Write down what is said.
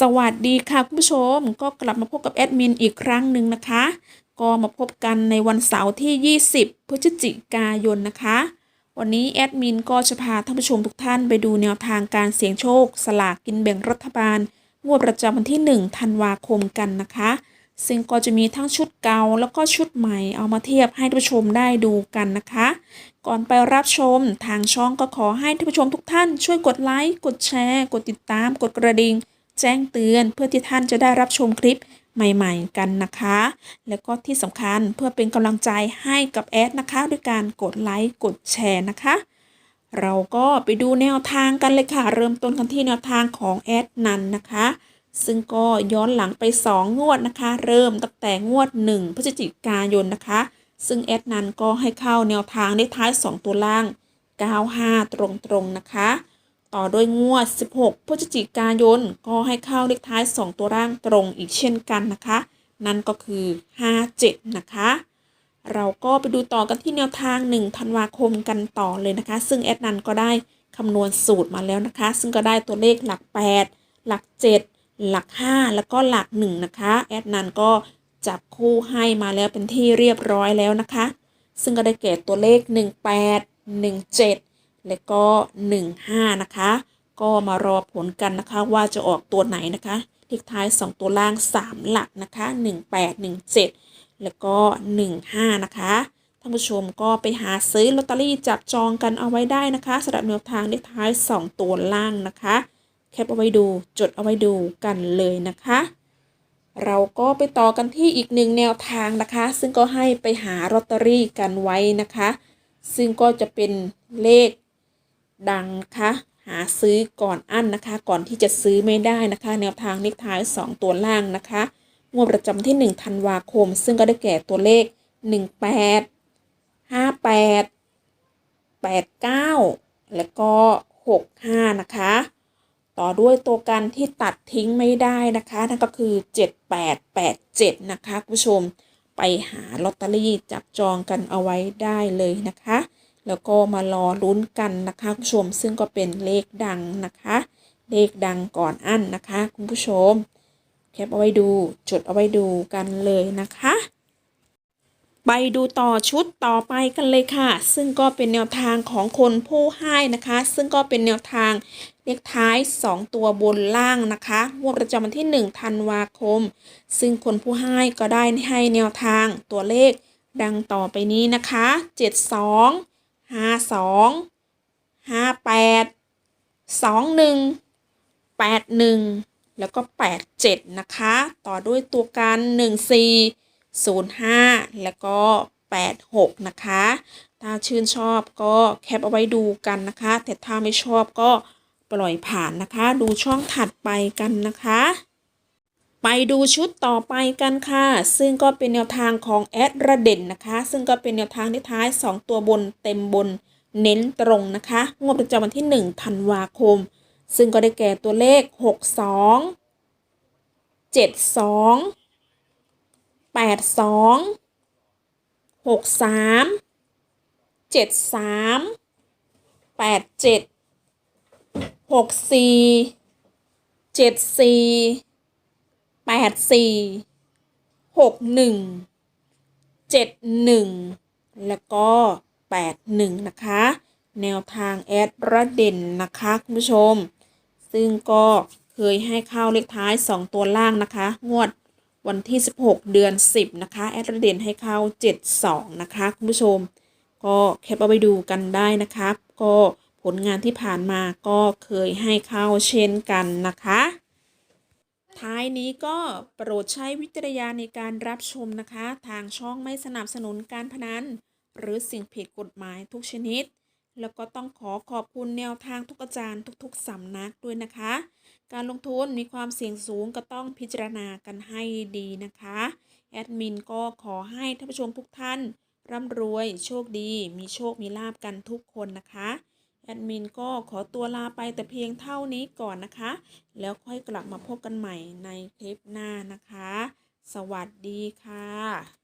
สวัสดีค่ะคุณผู้ชมก็กลับมาพบกับแอดมินอีกครั้งหนึ่งนะคะ ก็มาพบกันในวันเสาร์ที่ 20 พฤศจิกายนนะคะ วันนี้แอดมินก็จะพาท่านผู้ชมทุกท่านไปดูแนวทางการเสี่ยงโชค สลากกินแบ่งรัฐบาล งวดประจำวันที่ 1 ธันวาคมกันนะคะ ซึ่งก็จะมีทั้งชุดเก่าแล้วก็ชุดใหม่เอามาเทียบให้ท่านผู้ชมได้ดูกันนะคะ ก่อนไปรับชมทางช่องก็ขอให้ท่านผู้ชมทุกท่าน ช่วยกดไลค์กดแชร์ กดติดตาม กดกระดิ่ง แจ้งเตือนเพื่อที่ท่านจะได้รับชมคลิปใหม่ๆ กันนะคะ แล้วก็ที่สำคัญเพื่อเป็นกำลังใจให้กับแอดนะคะ ด้วยการกดไลค์กดแชร์นะคะ เราก็ไปดูแนวทางกันเลยค่ะ เริ่มต้นกันที่แนวทางของแอดนันนะคะ ซึ่งก็ย้อนหลังไป 2 งวดนะคะ เริ่มตั้งแต่งวด 1 พฤศจิกายนนะคะ ซึ่งแอดนันก็ให้เข้าแนวทางได้ท้าย 2 ตัวล่าง 95 ตรงๆนะคะ ต่อด้วยงวด 16 พฤศจิกายน ก็ให้เข้าเลขท้าย 2 ตัวร่างตรงอีกเช่นกันนะคะ นั่นก็คือ 57 นะคะ เราก็ไปดูต่อกันที่แนวทาง 1 ธันวาคมกันต่อเลยนะคะ ซึ่งแอดนันก็ได้คำนวณสูตรมาแล้วนะคะ ซึ่งก็ได้ตัวเลขหลัก 8 หลัก 7 หลัก 5 แล้วก็หลัก 1 นะคะ แอดนันก็จับคู่ให้มาแล้วเป็นที่เรียบร้อยแล้วนะคะ ซึ่งก็ได้แก่ตัวเลข 18 17 และก็ 15 นะคะ ก็มารอผลกันนะคะว่าจะออกตัวไหนนะคะเลขท้าย 2 ตัวล่าง 3 หลักนะคะ 18 17 แล้วก็ 15 นะคะท่านผู้ชมก็ไปหาซื้อลอตเตอรี่จับจองกันเอาไว้ได้นะคะสำหรับแนวทางเลขท้าย 2 ตัวล่างนะคะ แคปเอาไว้ดูจดเอาไว้ดูกันเลยนะคะ เราก็ไปต่อกันที่อีกหนึ่งแนวทางนะคะ ซึ่งก็ให้ไปหาลอตเตอรี่กันไว้นะคะ ซึ่งก็จะเป็นเลข ดังนะคะหาซื้อก่อนอั้นนะคะ ก่อนที่จะซื้อไม่ได้นะคะ แนวทางเลขท้าย 2 ตัวล่างนะคะงวดประจำที่ 1 ธันวาคม ซึ่งก็ได้แก่ตัวเลข 18 58 89 แล้วก็ 65 นะคะ ต่อด้วยตัวกันที่ตัดทิ้งไม่ได้นะคะ นั่นก็คือ 7887 นะคะคุณผู้ชมไปหาลอตเตอรี่จับจองกันเอาไว้ได้เลยนะคะ แล้วก็มารอลุ้นกันนะคะคุณผู้ชมซึ่งก็เป็นเลขดังนะคะ เลขดังก่อนอั้นนะคะ คุณผู้ชม แคปเอาไว้ดูจดเอาไว้ดูกันเลยนะคะไปดูต่อชุดต่อไปกันเลยค่ะ ซึ่งก็เป็นแนวทางของคนผู้ให้นะคะ ซึ่งก็เป็นแนวทางเลขท้าย 2 ตัวบนล่างนะคะงวดประจำวันที่ 1 ธันวาคม ซึ่งคนผู้ให้ก็ได้ให้แนวทางตัวเลขดังต่อไปนี้นะคะ 72 52 58 21 81แล้วก็87นะคะ ต่อด้วยตัวกัน14 05แล้วก็86นะคะ ถ้าชื่นชอบก็แคปเอาไว้ดูกันนะคะ แต่ถ้าไม่ชอบก็ปล่อยผ่านนะคะ ดูช่องถัดไปกันนะคะ ไปดูชุดต่อไปกันค่ะ ซึ่งก็เป็นแนวทางของแอดระเด่นนะคะ ซึ่งก็เป็นแนวทางที่ท้าย 2 ตัวบนเต็มบนเน้นตรงนะคะ งวดประจำวันที่ 1 ธันวาคม ซึ่งก็ได้แก่ตัวเลข 62 72 82 63 73 87 64 74 84 61 71แล้วก็81นะคะ แนวทางแอดระเด่นนะคะคุณผู้ชม ซึ่งก็เคยให้เข้าเลขท้าย 2 ตัวล่างนะคะ งวดวันที่ 16 เดือน 10 นะคะ แอดระเด่นให้เข้า 72 นะคะคุณผู้ชม ก็แคปเอาไปดูกันได้นะครับ ก็ผลงานที่ผ่านมาก็เคยให้เข้าเช่นกันนะคะ ท้ายนี้ก็โปรดใช้วิจารณญาณในการรับชมนะคะ ทางช่องไม่สนับสนุนการพนัน หรือสิ่งผิดกฎหมายทุกชนิด แล้วก็ต้องขอขอบคุณแนวทางทุกอาจารย์ทุกๆสำนักด้วยนะคะ การลงทุนมีความเสี่ยงสูงก็ต้องพิจารณากันให้ดีนะคะ แอดมินก็ขอให้ท่านผู้ชมทุกท่าน ร่ำรวย โชคดี มีโชคมีลาบกันทุกคนนะคะ แอดมินก็ขอตัวลาไปแต่เพียงเท่านี้ก่อนนะคะ แล้วค่อยกลับมาพบกันใหม่ในคลิปหน้านะคะ สวัสดีค่ะ